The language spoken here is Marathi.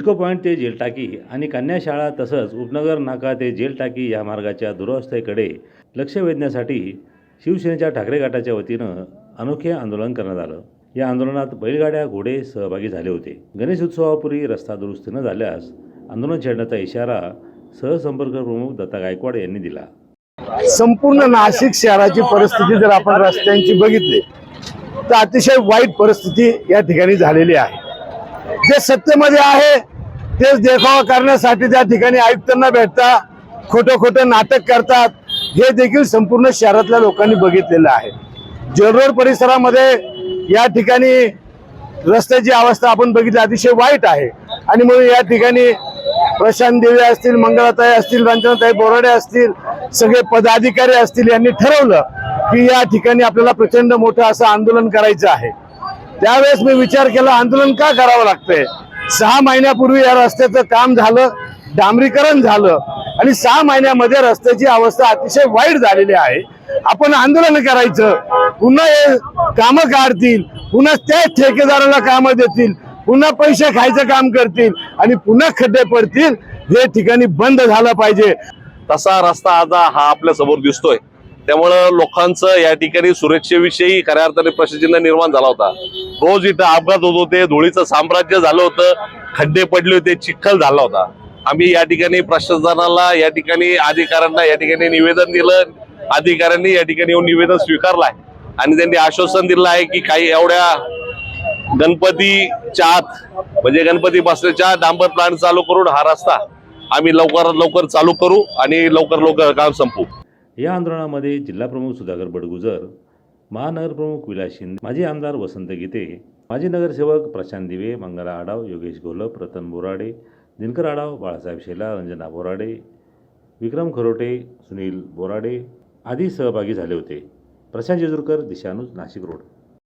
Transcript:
सिडको पॉईंट ते जेलटाकी आणि कन्याशाळा तसंच उपनगर नाका ते जेलटाकी या मार्गाच्या दुरावस्थेकडे लक्ष वेधण्यासाठी शिवसेनेच्या ठाकरे गटाच्या वतीनं अनोखे आंदोलन करण्यात आलं. या आंदोलनात बैलगाड्या घोडे सहभागी झाले होते. गणेश उत्सवापूर्वी रस्ता दुरुस्त न झाल्यास आंदोलन छेडण्याचा इशारा सहसंपर्क प्रमुख दत्ता गायकवाड यांनी दिला. संपूर्ण नाशिक शहराची परिस्थिती जर आपण रस्त्यांची बघितली तर अतिशय वाईट परिस्थिती या ठिकाणी झालेली आहे. जे सत्तेमध्ये आहे तेच देखावा करण्यासाठी त्या ठिकाणी आयुक्तांना भेटता खोटं खोटं नाटक करतात हे देखील संपूर्ण शहरातल्या लोकांनी बघितलेलं आहे. जेलरोड परिसरामध्ये या ठिकाणी रस्त्याची अवस्था आपण बघितली अतिशय वाईट आहे. आणि म्हणून या ठिकाणी प्रशांत देवी असतील मंगळाताई असतील रंजनाताई बोराडे असतील सगळे पदाधिकारी असतील यांनी ठरवलं की या ठिकाणी आपल्याला प्रचंड मोठं असं आंदोलन करायचं आहे. त्यावेळेस मी विचार केला आंदोलन का करावं लागतंय? सहा महिन्यापूर्वी या रस्त्याचं काम झालं डांबरीकरण झालं आणि सहा महिन्यामध्ये रस्त्याची अवस्था अतिशय वाईट झालेली आहे. आपण आंदोलन करायचं. पुन्हा हे कामं काढतील. पुन्हा त्याच ठेकेदाराला कामं देतील. पुन्हा पैसे खायचं काम करतील आणि पुन्हा खड्डे पडतील. हे ठिकाणी बंद झालं पाहिजे. तसा रस्ता आता हा आपल्यासमोर दिसतोय. त्यामुळं लोकांचं या ठिकाणी सुरक्षेविषयी खऱ्या अर्थाने प्रश्नचिन्ह निर्माण झाला होता. रोज इथं अपघात होत होते धुळीचं साम्राज्य झालं होतं खड्डे पडले होते चिखल झाला होता. आम्ही या ठिकाणी प्रशासनाला या ठिकाणी अधिकाऱ्यांना या ठिकाणी निवेदन दिलं. अधिकाऱ्यांनी या ठिकाणी येऊन निवेदन स्वीकारलंय. आणि त्यांनी आश्वासन दिलं आहे की काही एवढ्या गणपतीच्या आत म्हणजे गणपती बसण्याच्या डांबर प्लांट चालू करून हा रस्ता आम्ही लवकरात लवकर चालू करू आणि लवकर लवकर काम संपू. या आंदोलनामध्ये जिल्हाप्रमुख सुधाकर बडगुजर महानगरप्रमुख विलास शिंदे माजी आमदार वसंत गीते माजी नगरसेवक प्रशांत दिवे मंगला आडाव योगेश घोलप रतन बोराडे दिनकर आडाव बाळासाहेब शेला रंजना बोराडे विक्रम खरोटे सुनील बोराडे आदी सहभागी झाले होते. प्रशांत जेजुरकर दिशानुज नाशिक रोड.